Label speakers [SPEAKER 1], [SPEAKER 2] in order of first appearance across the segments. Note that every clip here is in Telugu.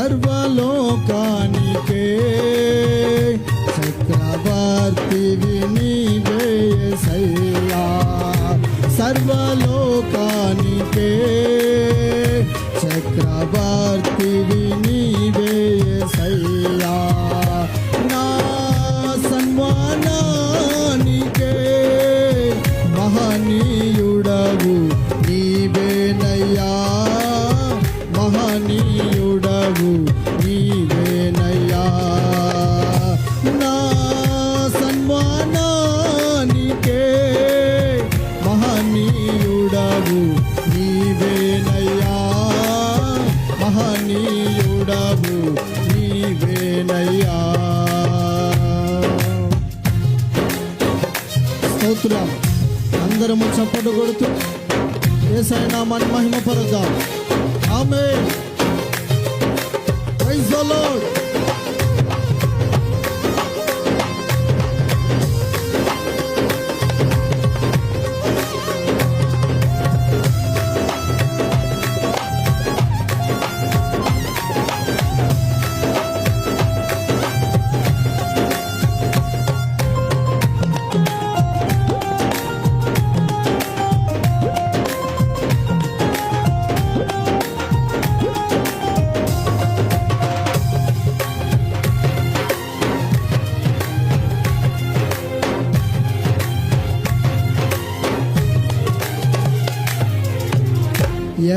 [SPEAKER 1] సర్వలోకానికే మహనీయుడవు నీవేనయ్యా. స్తోత్రం. అందరము చప్పట్లు కొడుతూ ఏసైనా మన మహిమ పరుద్దాం ఆమె ప్రైజ్ ద లార్డ్.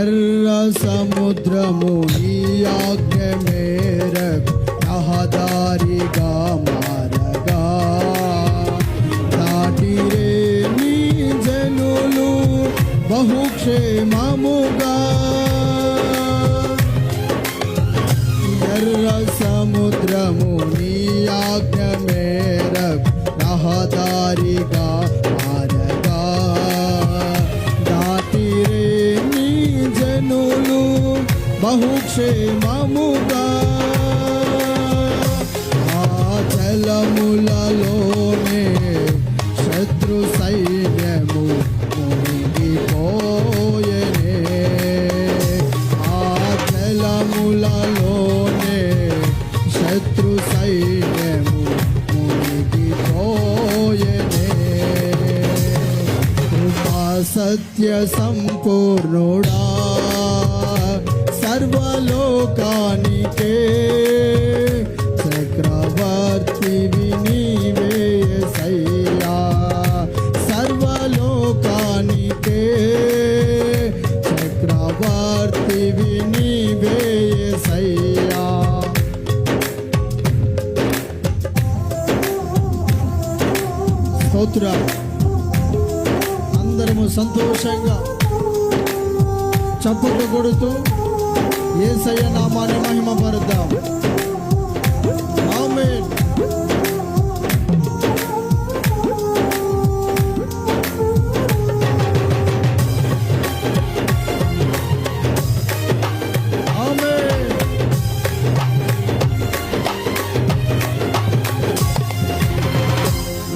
[SPEAKER 1] ఎర్ర సముద్రము నీ ఆజ్ఞ మేరకు రహదారిగా మారగా. దాటిరే నీ జనులు బహుక్షేమముగా. ఎర్ర క్షేమముగా. ఆ జలములలోనే శత్రు సైన్యము మునిగిపోయనే. ఆ జలములలోనే శత్రు సైన్యము మునిగిపోయనే. కృపా సత్య సంపూర్ణుడా. సర్వలోకానికే చక్రవర్తివి నీవే సయ్యా సర్వలోకానికే. చక్రవర్తివి నీవే సయ్యా స్తోత్ర. అందరము సంతోషంగా చప్పట్లు కొడుతూ ఏసయ్య నామాన్ని మహిమ పరుద్దాం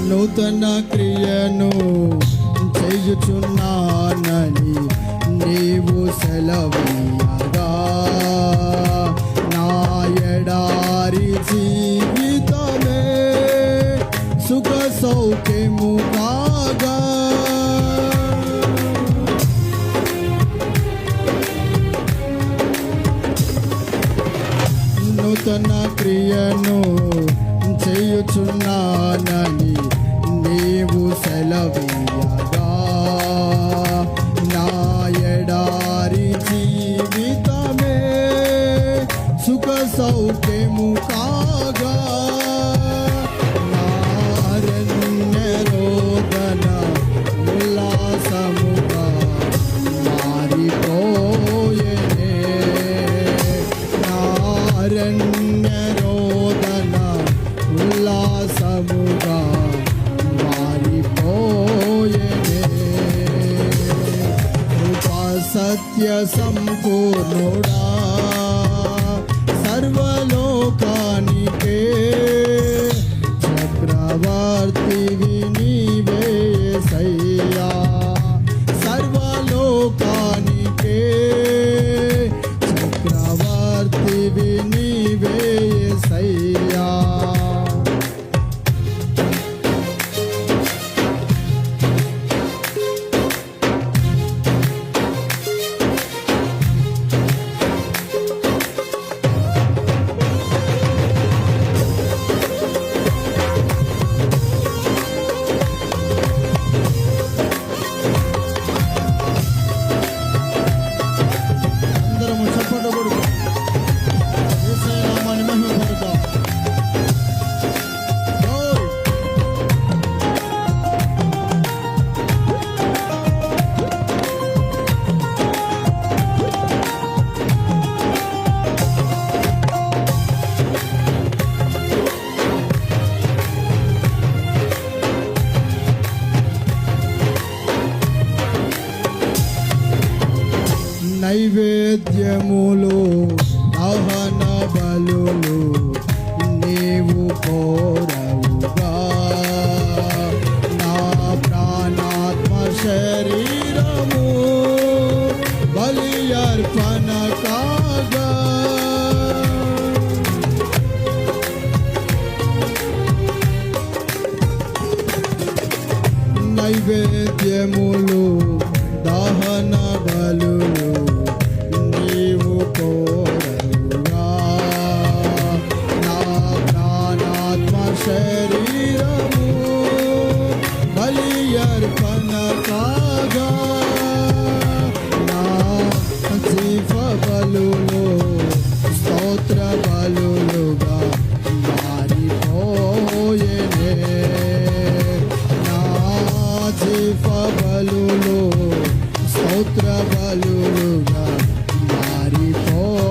[SPEAKER 1] నూతన క్రియను చేయుచున్నానని నీవు సెలవీయగా నూతన క్రియను చేయుచున్నానని నీవు సెలవీయగా నా ఎడారి జీవితమే సుఖ సౌఖ్య నైవేద్యములు దహన బలులు నీవు కోరవుగా. నా ప్రాణాత్మ శరీరము బలి అర్పణ కాగా. నైవేద్యములు బలులు స్తోత్ర బలులుగా మారిపోయేనే. నా జీవ బలులు స్తోత్ర బలులుగా మారిపోయేనే.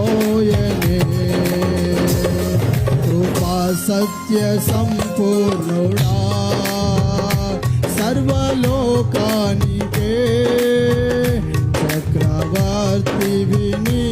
[SPEAKER 1] కృపా సత్య సంపూర్ణుడా సర్వలోకానికే gönül